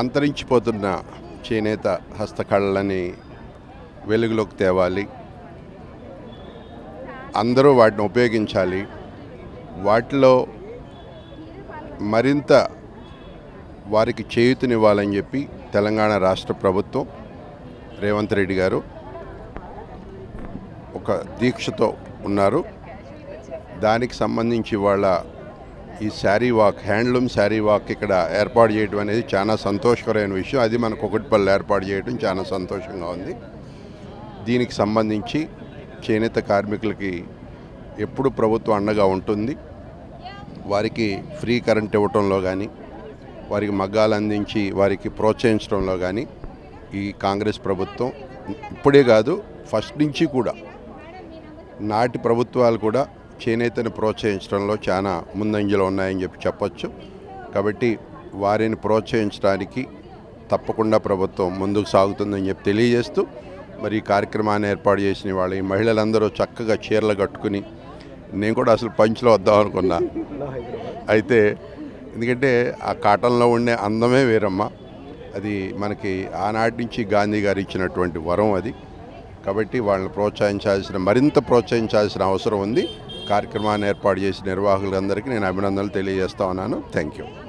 అంతరించిపోతున్న చేనేత హస్తకళలని వెలుగులోకి తేవాలి. అందరూ వాటిని ఉపయోగించాలి. వాటిలో మరింత వారికి చేయూతనివ్వాలని చెప్పి తెలంగాణ రాష్ట్ర ప్రభుత్వం రేవంత్ రెడ్డి గారు ఒక దీక్షతో ఉన్నారు. దానికి సంబంధించి వాళ్ళ ఈ sari walk handloom sari walk ఇక్కడ ఏర్పాటు చేయడం అనేది చాలా సంతోషకరమైన విషయం. అది మన కుకట్పల్లి ఏర్పాటు చేయడం చాలా సంతోషంగా ఉంది. దీనికి సంబంధించి చేనేత కార్మికులకి ఎప్పుడు ప్రభుత్వం అండగా ఉంటుంది. వారికి ఫ్రీ కరెంట్ ఇవ్వటంలో కానీ వారికి మగ్గాలు అందించి వారికి ప్రోత్సహించడంలో కానీ ఈ కాంగ్రెస్ ప్రభుత్వం ఇప్పుడే కాదు ఫస్ట్ నుంచి కూడా నాటి ప్రభుత్వాలు కూడా చేనేతను ప్రోత్సహించడంలో చాలా ముందంజలో ఉన్నాయని చెప్పి చెప్పొచ్చు. కాబట్టి వారిని ప్రోత్సహించడానికి తప్పకుండా ప్రభుత్వం ముందుకు సాగుతుందని చెప్పి తెలియజేస్తూ మరి ఈ కార్యక్రమాన్ని ఏర్పాటు చేసిన వాళ్ళు ఈ మహిళలందరూ చక్కగా చీరలు కట్టుకుని నేను కూడా అసలు పంచులో వద్దాం అనుకున్నా. అయితే ఎందుకంటే ఆ కాటన్లో ఉండే అందమే వేరమ్మా. అది మనకి ఆనాటి నుంచి గాంధీ గారు ఇచ్చినటువంటి వరం అది. కాబట్టి వాళ్ళని ప్రోత్సహించాల్సిన మరింత ప్రోత్సహించాల్సిన అవసరం ఉంది. కార్యక్రమాన్ని ఏర్పాటు చేసిన నిర్వాహకులందరికీ నేను అభినందనలు తెలియజేస్తా ఉన్నాను. Thank you